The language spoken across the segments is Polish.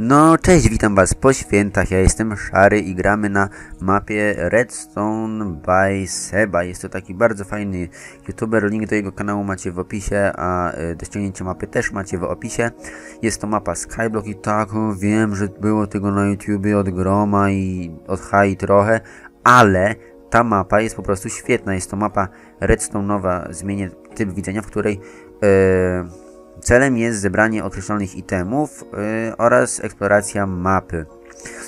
No, cześć, witam was po świętach. Ja jestem Szary i gramy na mapie Redstone by Seba. Jest to taki bardzo fajny youtuber. Link do jego kanału macie w opisie, a y, do ściągnięcia mapy też macie w opisie. Jest to mapa Skyblock i tak, wiem, że było tego na YouTubie od groma i od high trochę, ale ta mapa jest po prostu świetna. Jest to mapa redstone'owa, zmienię typ widzenia, w której yy, celem jest zebranie określonych itemów yy, oraz eksploracja mapy.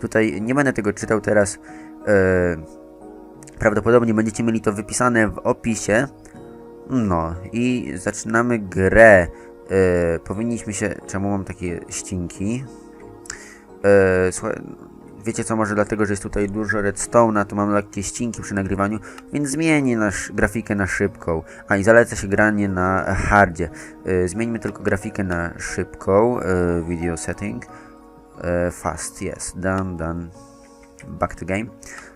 Tutaj nie będę tego czytał teraz. Yy, prawdopodobnie będziecie mieli to wypisane w opisie. No i zaczynamy grę. Yy, powinniśmy się. Czemu mam takie ścinki? Słuchaj, wiecie co, może dlatego, że jest tutaj dużo redstone'a, to mam lekkie ścinki przy nagrywaniu, więc zmienię nasz grafikę na szybką. A i zaleca się granie na hardzie. Yy, zmieńmy tylko grafikę na szybką. Yy, video setting. Yy, fast, yes. Done, done. Back to game.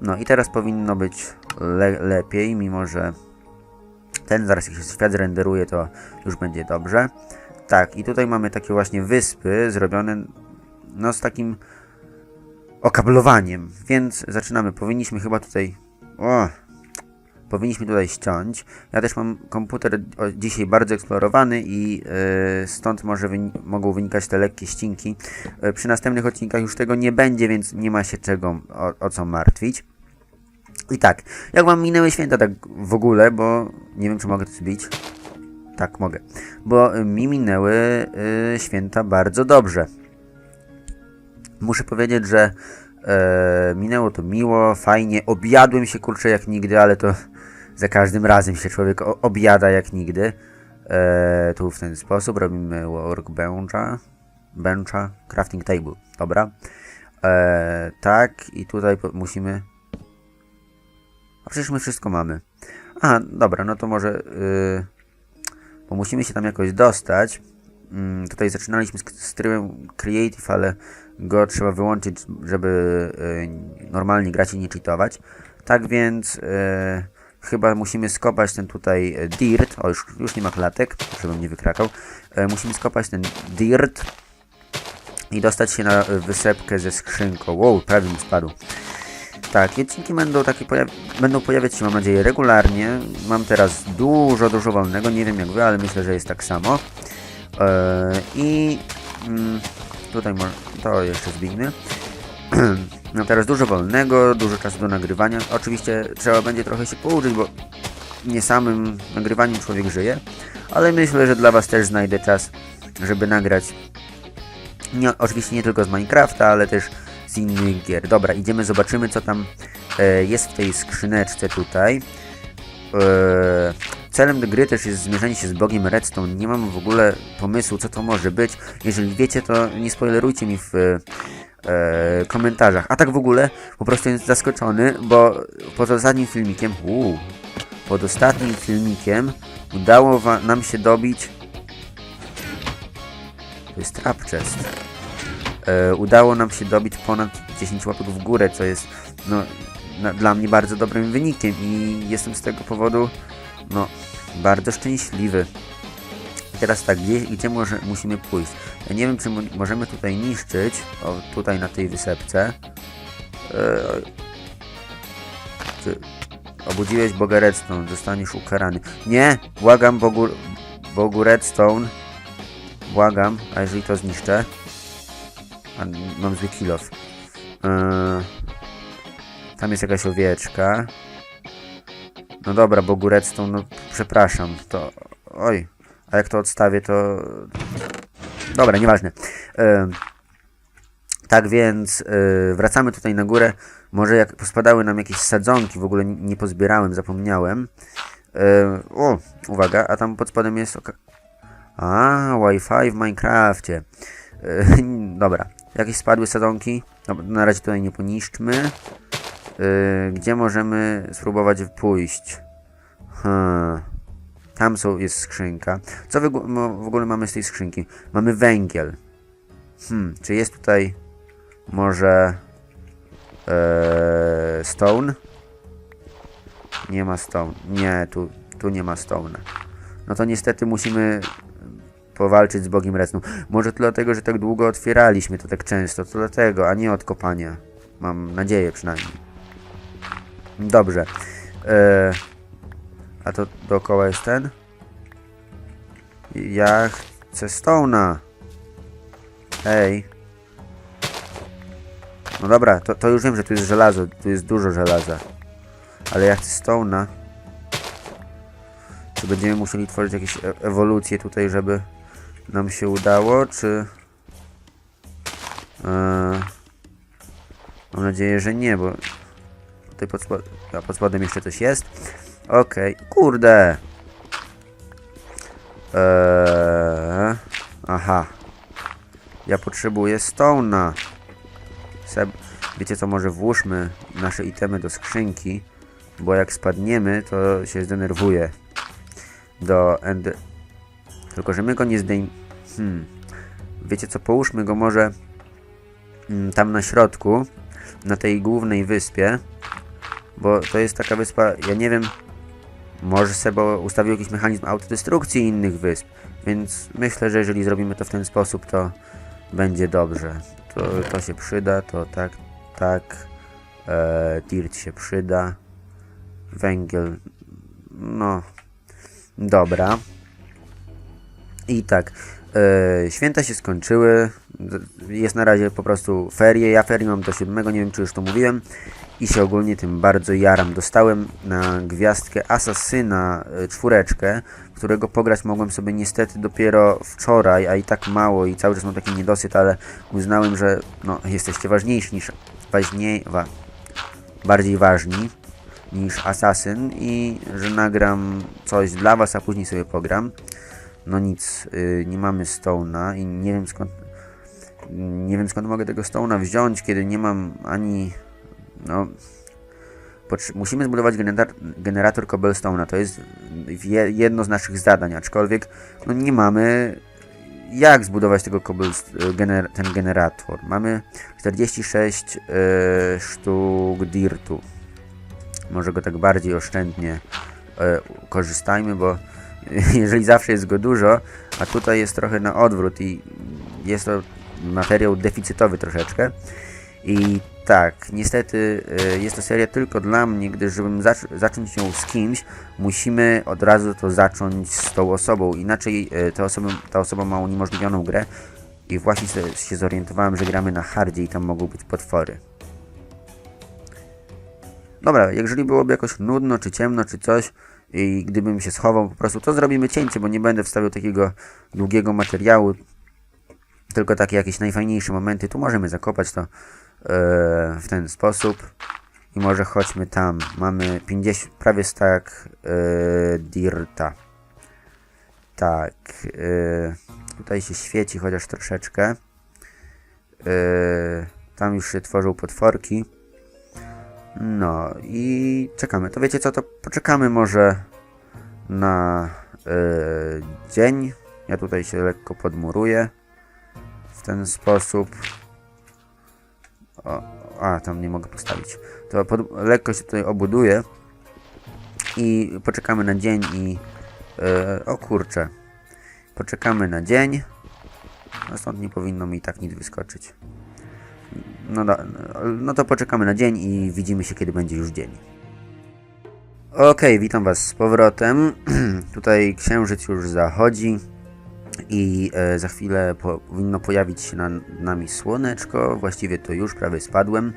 No i teraz powinno być le lepiej, mimo że ten zaraz jak się świat zrenderuje, to już będzie dobrze. Tak, i tutaj mamy takie właśnie wyspy zrobione no z takim okablowaniem, więc zaczynamy. Powinniśmy chyba tutaj... O, powinniśmy tutaj ściąć. Ja też mam komputer dzisiaj bardzo eksplorowany i yy, stąd może wyni mogą wynikać te lekkie ścinki. Yy, przy następnych odcinkach już tego nie będzie, więc nie ma się czego o, o co martwić. I tak, jak wam minęły święta tak w ogóle, bo nie wiem czy mogę to zbić. Tak, mogę. Bo y, mi minęły y, święta bardzo dobrze. Muszę powiedzieć, że e, minęło to miło, fajnie. Objadłem się kurczę jak nigdy, ale to za każdym razem się człowiek objada jak nigdy. E, tu w ten sposób robimy workbencha, bencha, crafting table. Dobra. E, tak, i tutaj musimy. A przecież my wszystko mamy. A, dobra, no to może. Yy, bo musimy się tam jakoś dostać. Mm, tutaj zaczynaliśmy z, z trybem Creative, ale go trzeba wyłączyć, żeby y, normalnie grać i nie cheatować. Tak więc y, chyba musimy skopać ten tutaj y, dirt. O, już, już nie ma klatek, żebym nie wykrakał. Musimy skopać ten dirt i dostać się na wysepkę ze skrzynką. Wow, prawie mi spadł. Tak, odcinki będą takie będą pojawiać się, mam nadzieję, regularnie. Mam teraz dużo, dużo wolnego. Nie wiem jak wy, ale myślę, że jest tak samo. Yy, I mm, tutaj to jeszcze zbijmy. Mam teraz dużo wolnego, dużo czasu do nagrywania. Oczywiście trzeba będzie trochę się pouczyć, bo nie samym nagrywaniem człowiek żyje, ale myślę, że dla Was też znajdę czas, żeby nagrać. Nie, oczywiście nie tylko z Minecrafta, ale też z innych gier. Dobra, idziemy, zobaczymy co tam e, jest w tej skrzyneczce tutaj. E, celem gry też jest zmierzenie się z Bogiem Redstone. Nie mam w ogóle pomysłu, co to może być. Jeżeli wiecie, to nie spoilerujcie mi w e, komentarzach. A tak w ogóle, po prostu jest zaskoczony, bo pod ostatnim filmikiem, uu, pod ostatnim filmikiem udało nam się dobić to jest trap chest. E, udało nam się dobić ponad 10 łapek w górę, co jest no, na, dla mnie bardzo dobrym wynikiem i jestem z tego powodu no, bardzo szczęśliwy. Teraz tak, gdzie, gdzie może, musimy pójść? Ja nie wiem, czy mo możemy tutaj niszczyć, o, tutaj na tej wysepce. E, czy obudziłeś Boga Redstone, zostaniesz ukarany. Nie! Błagam Bogu, Bogu Redstone. Błagam, a jeżeli to zniszczę? A, mam zły kill off. Yy, tam jest jakaś owieczka. No dobra, Bogu Redstone, no przepraszam, to... Oj, a jak to odstawię, to... Dobra, nieważne. Yy, tak więc yy, wracamy tutaj na górę. Może jak pospadały nam jakieś sadzonki, w ogóle nie, pozbierałem, zapomniałem. Yy, o, uwaga, a tam pod spodem jest... oka- A, Wi-Fi w Minecrafcie. Yy, dobra, jakieś spadły sadzonki. Dobra, na razie tutaj nie poniszczmy. Yy, gdzie możemy spróbować pójść? Hmm. Tam są, jest skrzynka. Co mo- w ogóle mamy z tej skrzynki? Mamy węgiel. Hmm, czy jest tutaj może e, stone? Nie ma stone. Nie, tu, tu nie ma stone. No to niestety musimy powalczyć z Bogiem Resnu. Może to dlatego, że tak długo otwieraliśmy to tak często, to dlatego, a nie od kopania. Mam nadzieję przynajmniej. Dobrze. E, a to dookoła jest ten? Ja chcę Stone'a. Ej. No dobra, to, to już wiem, że tu jest żelazo, tu jest dużo żelaza. Ale ja chcę Stone'a. Czy będziemy musieli tworzyć jakieś e ewolucje tutaj, żeby nam się udało, czy... Eee, mam nadzieję, że nie, bo tutaj pod, spod... a pod spodem jeszcze coś jest. Okej, kurde. Eee, aha. Ja potrzebuję Stone'a. Seb... Wiecie co, może włóżmy nasze itemy do skrzynki, bo jak spadniemy, to się zdenerwuje. Do end... Tylko, że my go nie zdejm... Hmm. Wiecie co, połóżmy go może mm, tam na środku, na tej głównej wyspie, bo to jest taka wyspa, ja nie wiem, może Sebo ustawił jakiś mechanizm autodestrukcji innych wysp, więc myślę, że jeżeli zrobimy to w ten sposób, to będzie dobrze. To, to się przyda, to tak, tak. E, się przyda. Węgiel, no, dobra. I tak, e, święta się skończyły. Jest na razie po prostu ferie. Ja ferie mam do siódmego, nie wiem czy już to mówiłem. I się ogólnie tym bardzo jaram. Dostałem na gwiazdkę Asasyna e, czwóreczkę, którego pograć mogłem sobie niestety dopiero wczoraj, a i tak mało i cały czas mam taki niedosyt, ale uznałem, że no, jesteście ważniejsi niż ważniej, wa, bardziej ważni niż Asasyn i że nagram coś dla was, a później sobie pogram. No nic, y, nie mamy Stone'a i nie wiem skąd nie wiem skąd mogę tego Stone'a wziąć, kiedy nie mam ani no musimy zbudować generator, generator cobblestone'a, to jest je, jedno z naszych zadań, aczkolwiek no nie mamy jak zbudować tego gener ten generator. Mamy 46 y, sztuk dirtu. Może go tak bardziej oszczędnie e, korzystajmy, bo jeżeli zawsze jest go dużo, a tutaj jest trochę na odwrót i jest to materiał deficytowy troszeczkę. I tak, niestety e, jest to seria tylko dla mnie, gdyż żebym zac zacząć ją z kimś, musimy od razu to zacząć z tą osobą, inaczej e, ta osoba, ta osoba ma uniemożliwioną grę i właśnie się zorientowałem, że gramy na hardzie i tam mogą być potwory. Dobra, jeżeli byłoby jakoś nudno, czy ciemno, czy coś i gdybym się schował po prostu, to zrobimy cięcie, bo nie będę wstawiał takiego długiego materiału, tylko takie jakieś najfajniejsze momenty. Tu możemy zakopać to w ten sposób i może chodźmy tam. Mamy 50, prawie stack e, dirta. Tak, e, tutaj się świeci chociaż troszeczkę. E, tam już się tworzą potworki. No i czekamy. To wiecie co, to poczekamy może na e, dzień. Ja tutaj się lekko podmuruję w ten sposób. O, a, tam nie mogę postawić. To pod, lekko się tutaj obuduję i poczekamy na dzień i e, o kurczę. Poczekamy na dzień. No stąd nie powinno mi tak nic wyskoczyć. No, no to poczekamy na dzień i widzimy się, kiedy będzie już dzień. Okej, witam Was z powrotem. Tutaj księżyc już zachodzi i e, za chwilę powinno pojawić się nad nami słoneczko. Właściwie to już prawie spadłem,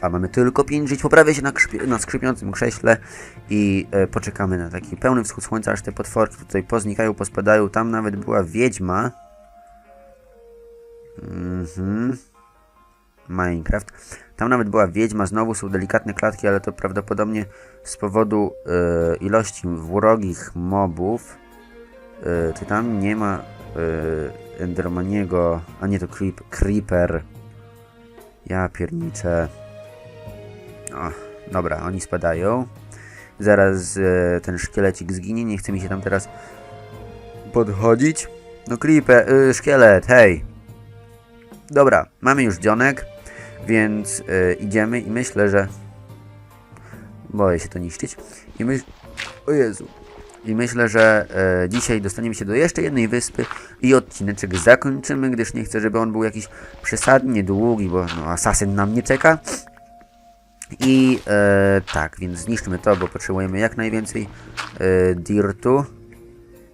a mamy tylko 5 żyć. Poprawię się na, na skrzypiącym krześle i e, poczekamy na taki pełny wschód słońca, aż te potworki tutaj poznikają, pospadają. Tam nawet była wiedźma. Mhm. Minecraft. Tam nawet była wiedźma, znowu są delikatne klatki, ale to prawdopodobnie z powodu e, ilości wrogich mobów. Czy tam nie ma Endermaniego, a nie to creep, Creeper. Ja pierniczę. Dobra, oni spadają. Zaraz e, ten szkielecik zginie, nie chce mi się tam teraz podchodzić. No Creeper, y, szkielet, hej. Dobra, mamy już dzionek, więc y, idziemy i myślę, że... Boję się to niszczyć. I myśl... O Jezu. I myślę, że e, dzisiaj dostaniemy się do jeszcze jednej wyspy i odcineczek zakończymy, gdyż nie chcę, żeby on był jakiś przesadnie długi, bo no, asasyn nam nie czeka. I e, tak, więc zniszczmy to, bo potrzebujemy jak najwięcej e, dirtu.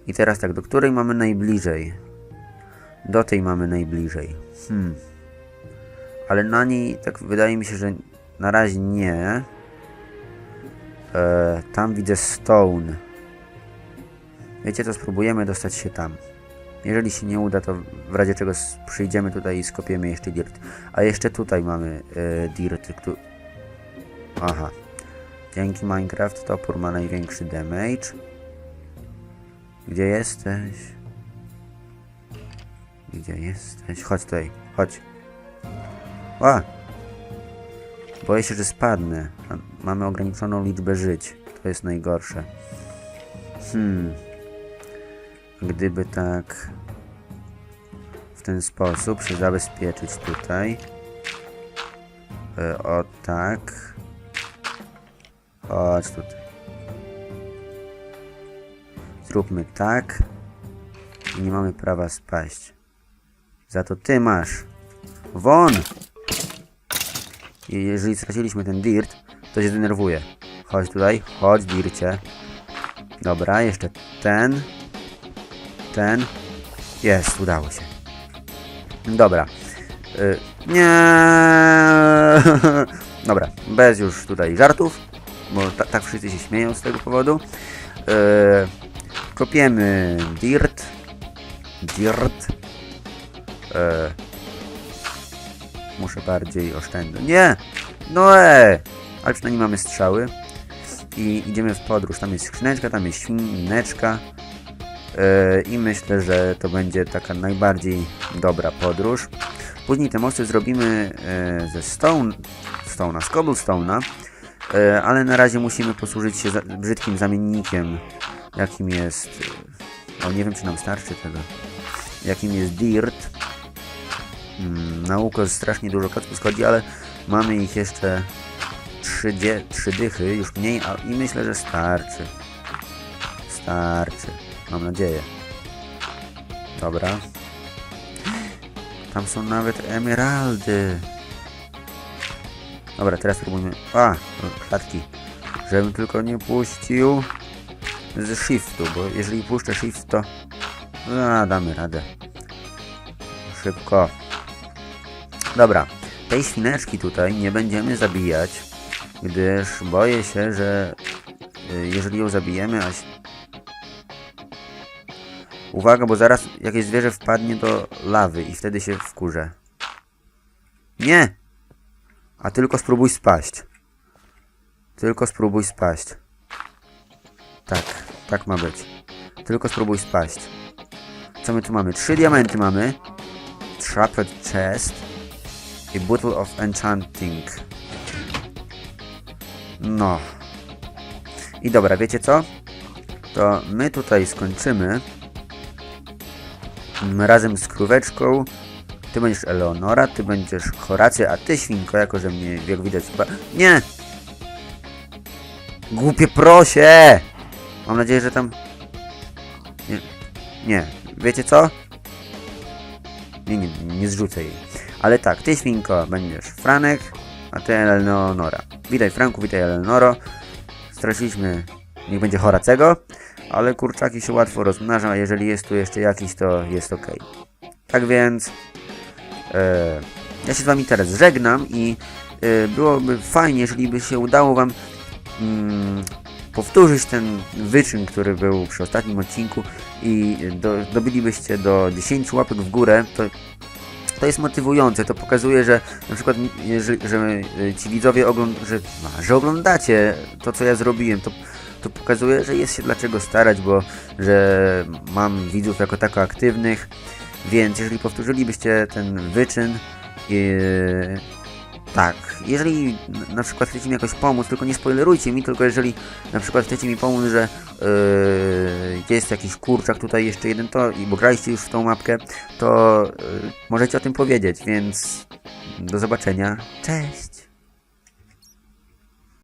I teraz tak, do której mamy najbliżej? Do tej mamy najbliżej. Hmm. Ale na niej, tak wydaje mi się, że na razie nie. E, tam widzę stone. Wiecie co, spróbujemy dostać się tam. Jeżeli się nie uda, to w razie czego przyjdziemy tutaj i skopiemy jeszcze dirt. A jeszcze tutaj mamy e, dirt, który... Aha. Dzięki Minecraft topór ma największy damage. Gdzie jesteś? Gdzie jesteś? Chodź tutaj, chodź. A! Boję się, że spadnę. Mamy ograniczoną liczbę żyć. To jest najgorsze. Hmm. Gdyby tak w ten sposób się zabezpieczyć tutaj. E, o tak. Chodź tutaj. Zróbmy tak. I nie mamy prawa spaść. Za to ty masz. Won! I jeżeli straciliśmy ten dirt, to się denerwuje. Chodź tutaj, chodź dircie. Dobra, jeszcze ten. Ten. Jest, udało się. Dobra. Y, nie. Dobra, bez już tutaj żartów, bo ta, tak wszyscy się śmieją z tego powodu. Y, kopiemy dirt. Dirt. Y, muszę bardziej oszczędzać. Nie! No e! Ale przynajmniej mamy strzały. I idziemy w podróż. Tam jest skrzyneczka, tam jest świneczka. Yy, I myślę, że to będzie taka najbardziej dobra podróż. Później te mosty zrobimy yy, ze stone, stone'a, z cobblestone'a. Yy, ale na razie musimy posłużyć się brzydkim zamiennikiem, jakim jest... O, nie wiem, czy nam starczy tego. Jakim jest dirt. Mm, na łuko strasznie dużo kotków schodzi, ale mamy ich jeszcze trzy, trzy dychy, już mniej, a, i myślę, że starczy. Starczy. Mam nadzieję. Dobra. Tam są nawet emeraldy. Dobra, teraz spróbujmy. A, klatki. Żebym tylko nie puścił z shiftu, bo jeżeli puszczę shift, to a, damy radę. Szybko. Dobra, tej świneczki tutaj nie będziemy zabijać, gdyż boję się, że y, jeżeli ją zabijemy, a... Uwaga, bo zaraz jakieś zwierzę wpadnie do lawy i wtedy się wkurzę. Nie! A tylko spróbuj spaść. Tylko spróbuj spaść. Tak, tak ma być. Tylko spróbuj spaść. Co my tu mamy? Trzy diamenty mamy. Trapped chest i Bottle of Enchanting. No. I dobra, wiecie co? To my tutaj skończymy. Razem z króweczką. Ty będziesz Eleonora, ty będziesz Horacy, a ty świnko, jako że mnie jak widać. Nie! Głupie prosie! Mam nadzieję, że tam... Nie. Nie. Wiecie co? Nie, nie, nie zrzucę jej. Ale tak, ty świnko będziesz Franek, a ty Eleonora. Witaj Franku, witaj Eleonoro. Straciliśmy, niech będzie Horacego, ale kurczaki się łatwo rozmnażą, a jeżeli jest tu jeszcze jakiś, to jest ok. Tak więc e, ja się z wami teraz żegnam i e, byłoby fajnie, jeżeli by się udało wam mm, powtórzyć ten wyczyn, który był przy ostatnim odcinku i do, do 10 łapek w górę, to to jest motywujące, to pokazuje, że na przykład że y, ci widzowie ogląd że, że oglądacie to, co ja zrobiłem, to, to pokazuje, że jest się dlaczego starać, bo że mam widzów jako tako aktywnych, więc jeżeli powtórzylibyście ten wyczyn, yy, tak, jeżeli na przykład chcecie mi jakoś pomóc, tylko nie spoilerujcie mi, tylko jeżeli na przykład chcecie mi pomóc, że yy, jest jakiś kurczak tutaj jeszcze jeden to, i bo graliście już w tą mapkę, to yy, możecie o tym powiedzieć, więc do zobaczenia. Cześć!